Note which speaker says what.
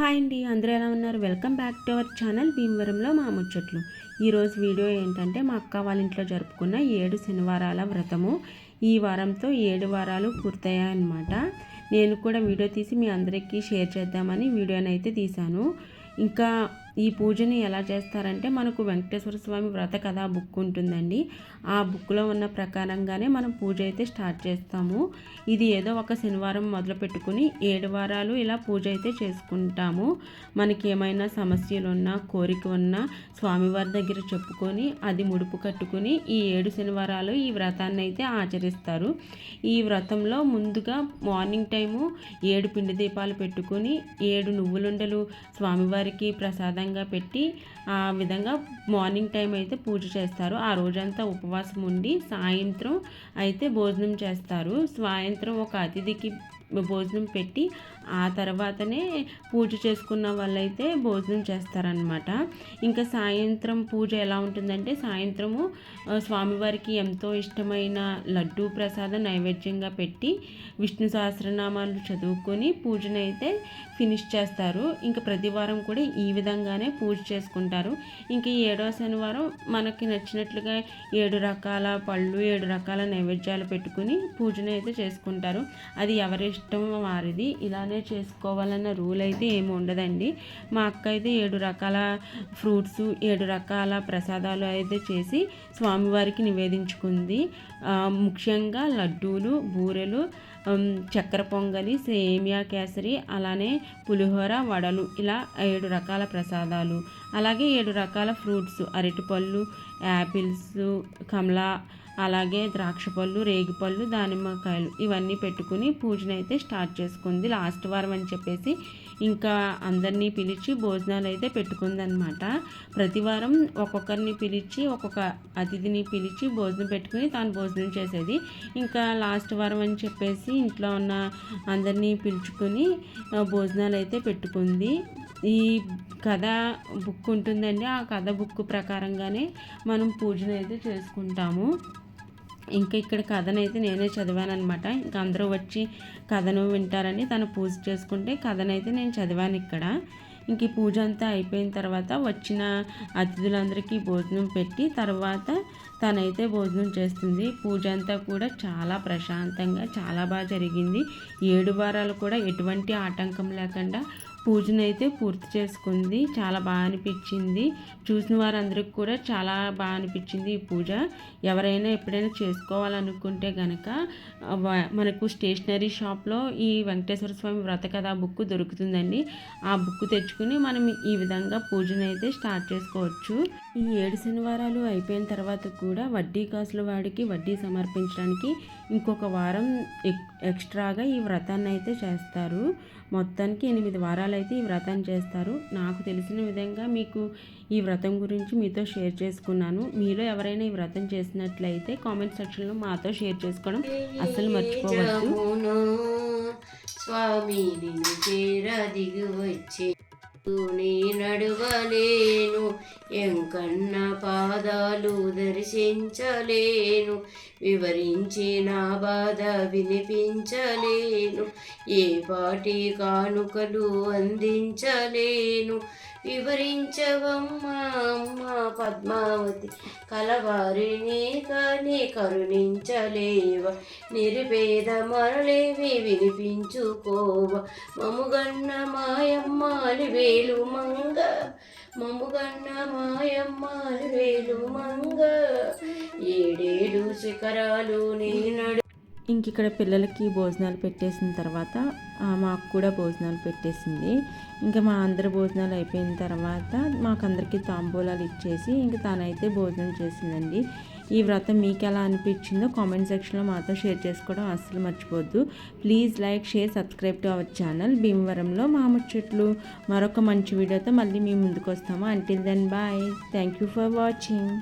Speaker 1: Hi అండి అందరూ ఎలా ఉన్నారు? Welcome back to our channel భీమవరంలో మా ముచ్చట్లు. ఈరోజు వీడియో ఏంటంటే మా అక్క వాళ్ళ ఇంట్లో జరుపుకున్న ఏడు శనివారాల వ్రతము. ఈ వారంతో ఏడు వారాలు పూర్తయ్యాయన్నమాట. నేను కూడా వీడియో తీసి మీ అందరికీ షేర్ చేద్దామని వీడియోనైతే తీశాను. ఇంకా ఈ పూజని ఎలా చేస్తారంటే మనకు వెంకటేశ్వర స్వామి వ్రత కథ బుక్ ఉంటుందండి. ఆ బుక్లో ఉన్న ప్రకారంగానే మనం పూజ అయితే స్టార్ట్ చేస్తాము. ఇది ఏదో ఒక శనివారం మొదలు పెట్టుకుని ఏడు వారాలు ఇలా పూజ అయితే చేసుకుంటాము. మనకి ఏమైనా సమస్యలు ఉన్నా కోరిక ఉన్నా స్వామివారి దగ్గర చెప్పుకొని అది ముడుపు కట్టుకుని ఈ ఏడు శనివారాలు ఈ వ్రతాన్ని అయితే ఆచరిస్తారు. ఈ వ్రతంలో ముందుగా మార్నింగ్ టైము ఏడు పిండి దీపాలు పెట్టుకుని ఏడు నువ్వులుండలు స్వామివారికి ప్రసాదం విధంగా పెట్టి ఆ విధంగా మార్నింగ్ టైం అయితే పూజ చేస్తారు. ఆ రోజంతా ఉపవాసం ఉండి సాయంత్రం అయితే భోజనం చేస్తారు. సాయంత్రం ఒక అతిథికి భోజనం పెట్టి ఆ తర్వాతనే పూజ చేసుకున్న వాళ్ళైతే భోజనం చేస్తారనమాట ఇంకా సాయంత్రం పూజ ఎలా ఉంటుందంటే సాయంత్రము స్వామివారికి ఎంతో ఇష్టమైన లడ్డూ ప్రసాదం నైవేద్యంగా పెట్టి విష్ణు సహస్రనామాలు చదువుకొని పూజనైతే ఫినిష్ చేస్తారు. ఇంకా ప్రతి వారం కూడా ఈ విధంగానే పూజ చేసుకుంటారు. ఇంకా ఏడో శనివారం మనకి నచ్చినట్లుగా ఏడు రకాల పళ్ళు ఏడు రకాల నైవేద్యాలు పెట్టుకుని పూజనైతే అయితే చేసుకుంటారు. అది ఎవరి ఇష్టం వారిది. ఇలానే చేసుకోవాలన్న రూల్ అయితే ఏమి ఉండదండి. మా అక్క అయితే ఏడు రకాల ఫ్రూట్స్ ఏడు రకాల ప్రసాదాలు అయితే చేసి స్వామివారికి నివేదించుకుంది. ముఖ్యంగా లడ్డూలు బూరెలు చక్కెర పొంగలి సేమియా కేసరి అలానే పులిహోర వడలు ఇలా ఏడు రకాల ప్రసాదాలు. అలాగే ఏడు రకాల ఫ్రూట్స్ అరటిపళ్ళు యాపిల్స్ కమలా అలాగే ద్రాక్ష పళ్ళు రేగిపళ్ళు దానిమ్మకాయలు ఇవన్నీ పెట్టుకుని పూజనైతే స్టార్ట్ చేసుకుంది. లాస్ట్ వారం అని చెప్పేసి ఇంకా అందరినీ పిలిచి భోజనాలు అయితే పెట్టుకుందనమాట ప్రతి వారం ఒక్కొక్కరిని పిలిచి ఒక్కొక్క అతిథిని పిలిచి భోజనం పెట్టుకుని తాను భోజనం చేసేది. ఇంకా లాస్ట్ వారం అని చెప్పేసి ఇంట్లో ఉన్న అందరినీ పిలుచుకొని భోజనాలు అయితే పెట్టుకుంది. ఈ కథ బుక్ ఉంటుందండి. ఆ కథ బుక్ ప్రకారంగానే మనం పూజను అయితే చేసుకుంటాము. ఇంకా ఇక్కడ కథనైతే నేనే చదివాను అనమాట ఇంకా అందరూ వచ్చి కథను వింటారని తను పూజ చేసుకుంటే కథనైతే నేను చదివాను ఇక్కడ. ఇంక ఈ పూజ అంతా అయిపోయిన తర్వాత వచ్చిన అతిథులందరికీ భోజనం పెట్టి తర్వాత తనైతే భోజనం చేస్తుంది. పూజ అంతా కూడా చాలా ప్రశాంతంగా చాలా బాగా జరిగింది. ఏడు వారాలు కూడా ఎటువంటి ఆటంకం లేకుండా పూజనైతే పూర్తి చేసుకుంది. చాలా బాగా అనిపించింది. చూసిన వారందరికి కూడా చాలా బాగా అనిపించింది ఈ పూజ. ఎవరైనా ఎప్పుడైనా చేసుకోవాలనుకుంటే కనుక మనకు స్టేషనరీ షాప్లో ఈ వెంకటేశ్వర స్వామి వ్రత కథ బుక్ దొరుకుతుందండి. ఆ బుక్ తెచ్చుకుని మనం ఈ విధంగా పూజనైతే స్టార్ట్ చేసుకోవచ్చు. ఈ ఏడు శనివారాలు అయిపోయిన తర్వాత కూడా వడ్డీ కాసుల వాడికి వడ్డీ సమర్పించడానికి ఇంకొక వారం ఎక్స్ట్రాగా ఈ వ్రతాన్ని అయితే చేస్తారు. మొత్తానికి ఎనిమిది వారాలు అయితే ఈ వ్రతం చేస్తారు. నాకు తెలిసిన విధంగా మీకు ఈ వ్రతం గురించి మీతో షేర్ చేసుకున్నాను. మీలో ఎవరైనా ఈ వ్రతం చేసినట్లయితే కామెంట్ సెక్షన్లో మాతో షేర్ చేసుకోవడం అస్సలు మర్చిపోవద్దు.
Speaker 2: స్వామి దిగు నీ నడువలేను ఎంకన్న పాదాలు దర్శించలేను. వివరించి నా బాధ వినిపించలేను. ఏ పాటి కానుకలు అందించలేను. వివరించవమ్మా అమ్మ పద్మావతి. కలవారిని కానీ కరుణించలేవ. నిరుపేద మరలేవి వినిపించుకోవ. మముగన్న మాయమ్మాలి వేలు మంగ మముగన్న మాయమ్మాలి వేలు మంగ. ఏడేడు శిఖరాలు నేనడు
Speaker 1: ఇంక ఇక్కడ పిల్లలకి భోజనాలు పెట్టేసిన తర్వాత మాకు కూడా భోజనాలు పెట్టేసింది. ఇంకా మా అందరి భోజనాలు అయిపోయిన తర్వాత మాకందరికి తాంబూలాలు ఇచ్చేసి ఇంక తనైతే భోజనం చేసిందండి. ఈ వ్రతం మీకు ఎలా అనిపించిందో కామెంట్ సెక్షన్లో మాతో షేర్ చేసుకోవడం అస్సలు మర్చిపోద్దు. Please like share subscribe to our channel భీమవరంలో మామిడి మరొక మంచి వీడియోతో మళ్ళీ మేము ముందుకు వస్తాము. Until then bye thank you for watching